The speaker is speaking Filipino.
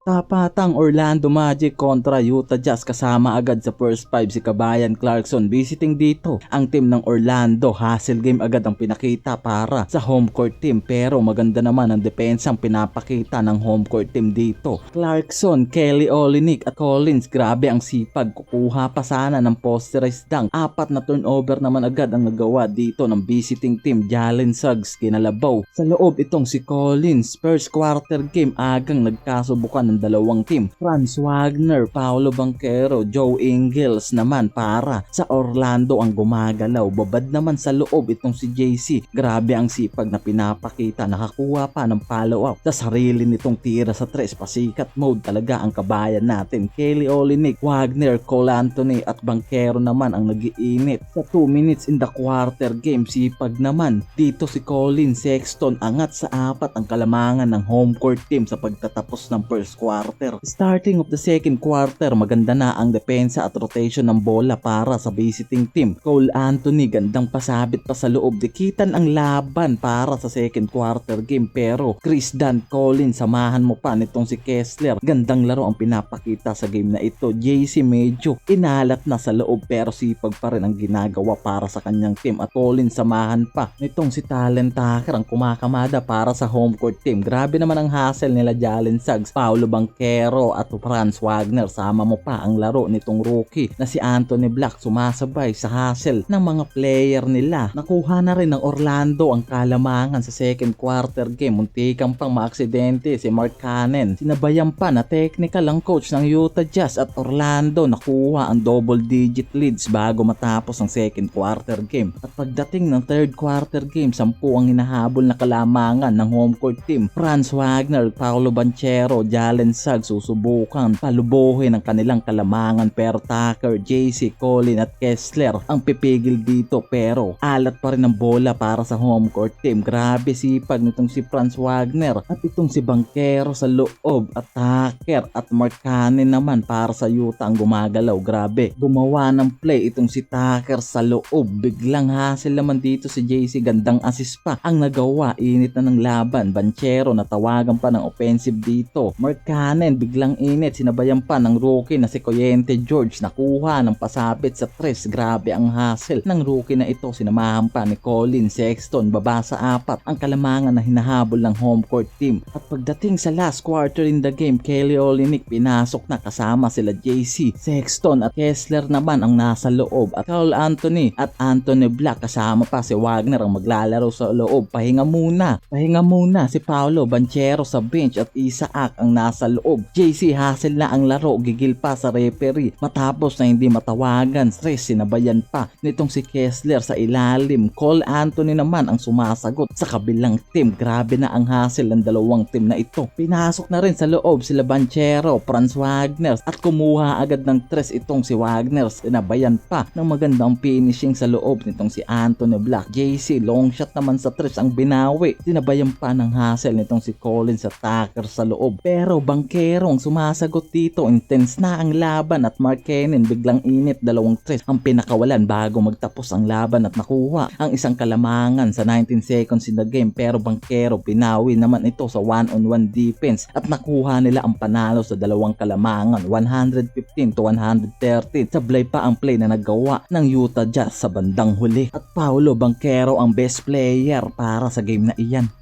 Tapatang Orlando Magic kontra Utah Jazz kasama agad sa first five si Kabayan Clarkson visiting dito. Ang team ng Orlando hustle game agad ang pinakita para sa home court team pero maganda naman ang depensa ang pinapakita ng home court team dito. Clarkson, Kelly Olynyk at Collins grabe ang sipag kukuha pa sana ng posterized dunk. Apat na turnover naman agad ang nagawa dito ng visiting team Jalen Suggs kinalabaw. Sa loob itong si Collins first quarter game agang nagkasubukan ng dalawang team. Franz Wagner, Paolo Banquero, Joe Ingles naman para sa Orlando ang gumagalaw. Babad naman sa loob itong si JC. Grabe ang sipag na pinapakita. Nakakuha pa ng follow-up sa sarili nitong tira sa tres. Pasikat mode talaga ang kabayan natin. Kelly Olynyk, Wagner, Cole Anthony at Banquero naman ang nagiinit. Sa 2 minutes in the quarter game, sipag naman. Dito si Colin Sexton angat sa apat ang kalamangan ng home court team sa pagtatapos ng first quarter. Starting of the second quarter, maganda na ang depensa at rotation ng bola para sa visiting team. Cole Anthony, gandang pasabit pa sa loob. Dikitan ang laban para sa second quarter game pero Chris Dunn, Colin, samahan mo pa nitong si Kessler. Gandang laro ang pinapakita sa game na ito. JC medyo inalat na sa loob pero sipag pa rin ang ginagawa para sa kanyang team at Colin samahan pa nitong si Talent Tucker ang kumakamada para sa home court team. Grabe naman ang hassle nila Jalen Suggs, Paulo Banquero at Franz Wagner. Sama mo pa ang laro nitong rookie na si Anthony Black sumasabay sa hassle ng mga player nila. Nakuha na rin ng Orlando ang kalamangan sa second quarter game. Muntikang pang maaksidente si Mark Cannon. Sinabayan pa na technical ang coach ng Utah Jazz at Orlando nakuha ang double digit leads bago matapos ang second quarter game. At pagdating ng third quarter game, sampu ang hinahabol na kalamangan ng home court team. Franz Wagner, Paolo Banchero, Jalen Suggs susubukan palubuhin ang kanilang kalamangan pero Tucker, JC, Colin at Kessler ang pipigil dito pero alat pa rin ang bola para sa home court team. Grabe sipag nitong si Franz Wagner at itong si Banquero sa loob at Tucker at Mark naman para sa Utah ang gumagalaw. Grabe, gumawa ng play itong si Tucker sa loob. Biglang hassle naman dito si JC gandang assist pa ang nagawa. Init na ng laban. Banchero natawagan pa ng offensive dito. Mark Cannon biglang init. Sinabayan pa ng rookie na si Coyente George. Nakuha ng pasabit sa tres. Grabe ang hassle ng rookie na ito. Sinamahan pa ni Colin Sexton. Baba sa apat ang kalamangan na hinahabol ng home court team. At pagdating sa last quarter in the game, Kelly Olynyk pinasok na kasama sila JC, Sexton at Kessler naman ang nasa loob at Cole Anthony at Anthony Black kasama pa si Wagner ang maglalaro sa loob. Pahinga muna, pahinga muna si Paolo Banchero sa bench at Isaac ang nasa loob. JC hassle na ang laro, gigil pa sa referee matapos na hindi matawagan. Stress sinabayan pa nitong si Kessler sa ilalim. Cole Anthony naman ang sumasagot sa kabilang team. Grabe na ang hassle ng dalawang team na ito. Pinasok na rin sa loob sila Banchero, Franz Wagner at kumuha agad ng tres itong si Wagner. Sinabayan pa ng magandang finishing sa loob nitong si Anthony Black. JC, long shot naman sa tres ang binawi. Sinabayan pa ng hassle nitong si Collins sa Tucker sa loob. Pero Banquero ang sumasagot dito. Intense na ang laban at Mark Cannon biglang init dalawang tres ang pinakawalan bago magtapos ang laban at nakuha ang isang kalamangan sa 19 seconds in the game. Pero Banquero pinawi naman ito sa one-on-one defense at nakuha nila ang panalo sa dalawang kalamangan 115 to 113. Sablay pa ang play na nagawa ng Utah Jazz sa bandang huli at Paulo Banquero ang best player para sa game na iyan.